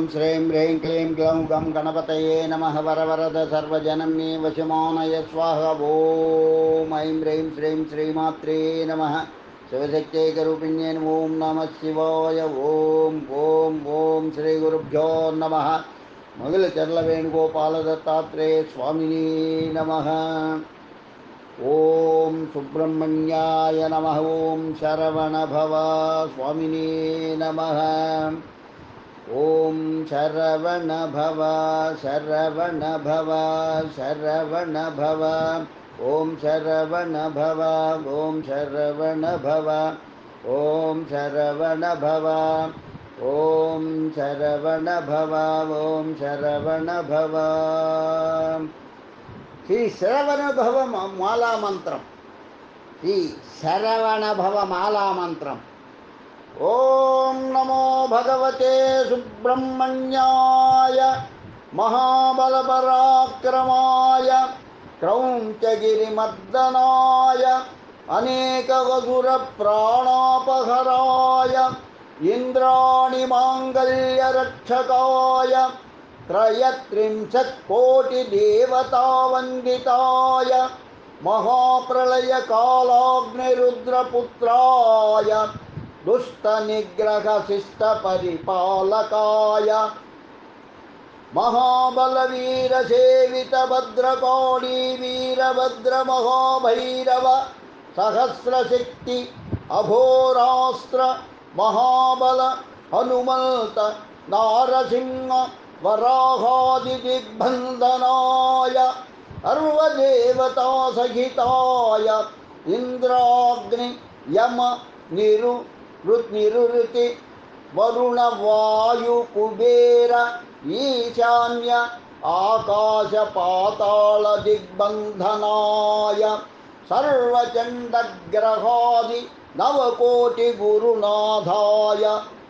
ॐ श्रीं ह्रीं क्लीं ग्लौं गं गणपतये नमः वरवरद सर्वजनमे वशमानय स्वाहा, ॐ ऐं ह्रीं श्रीं श्रीमात्रे नमः। शिवशक्त्यैकरूपिण्ये ॐ नमः शिवाय, ॐ ॐ ॐ श्रीगुरुभ्यो नमः। मगिलचर्लवेणुगोपालदत्तात्रेय स्वामिनी नमः। ॐ सुब्रह्मण्याय नमः, ॐ शरवणभव स्वामिने नमः। ॐ शरवणभव शरवणभव शरवणभव ॐ शरवणभव ॐ शरवणभव ॐ शरवणभव ॐ शरवणभव ॐ शरवणभव శ్రీ శరవణభవ మాలా మంత్రం శ్రీ శరవణభవ మాలా మంత్రం ఓం నమో भगवते सुब्रह्मण्याय महाबलपराक्रमाय क्रौञ्चगिरिमर्दनाय अनेकवसुरप्राणापहराय इन्द्राणिमाङ्गल्यरक्षकाय त्रयत्रिंशत्कोटिदेवतावन्दिताय महाप्रलयकालाग्निरुद्रपुत्राय दुष्टनिग्रहशिष्टपरिपालकाय महाबलवीरसेवितभद्रकाळी वीरभद्रमहाभैरव सहस्रशक्ति अघोरास्त्र महाबल हनुमन्त नारसिंह वराहादिदिग्बन्धनाय सर्वदेवतासहिताय इन्द्राग्नि यम निरु निरुति वरुणवायुकुबेर ईशान्य आकाशपातालदिग्बन्धनाय सर्वचण्डग्रहादि नवकोटिगुरुनाथाय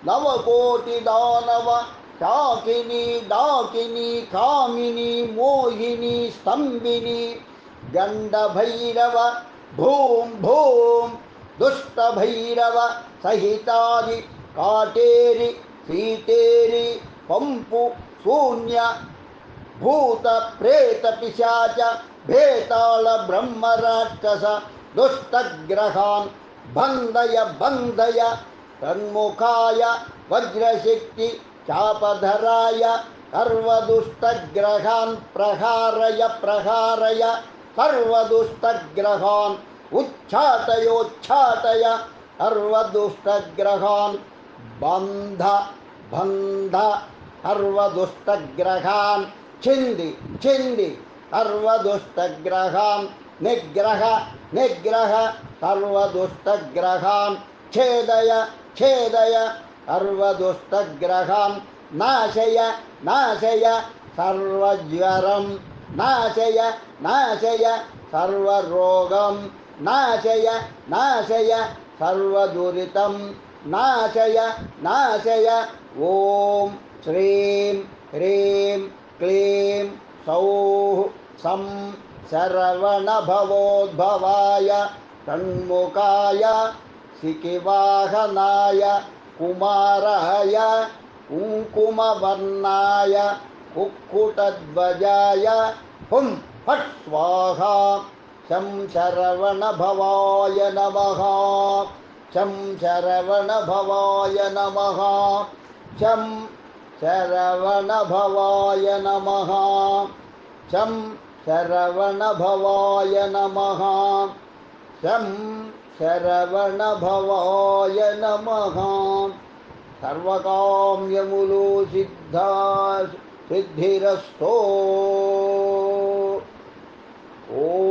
नवकोटिदानव शाकिनी, डाकिनी, कामिनी, मोहिनी, स्तम्भिनी, गण्डभैरव भूं भूं दुष्टभैरव सहितादि काटेरि सीतेरि पम्पु, शून्य, भूतप्रेतपिशाच, भेताल, ब्रह्मराक्षस, दुष्टग्रहान्, बन्धय बन्धय, तन्मुखाय, वज्रशक्ति, चापधराय, सर्वदुष्टग्रहान् प्रहारय प्रहारय, सर्वदुष्टग्रहान् उच्छाटयोच्छाटय सर्वदुष्टग्रहान्। बन्ध बन्ध छिन्दि छिन्दि, सर्वदुष्टग्रहान्। निग्रह निग्रह, सर्वदुष्टग्रहान्। छेदय छेदय, सर्वदुष्टग्रहान्। नाशय नाशय, सर्वज्वरं। नाशय नाशय सर्वरोगं नाशय नाशय सर्वदुरितं नाशय नाशय, ॐ श्रीं ह्रीं क्लीं सौः सं शरवणभवोद्भवाय षण्मुखाय शिखिवाहनाय कुमाराय कुङ्कुमवर्णाय कुक्कुटध्वजाय हुं फट् स्वाहा। शं शरवणभवाय नमः। शं शरवणभवाय नमः। शं शरवणभवाय नमः। शं शरवणभवाय नमः। शं शरवणभवाय नमः। सर्वकाम्यमुलो सिद्धा सिद्धिरस्तो। ओ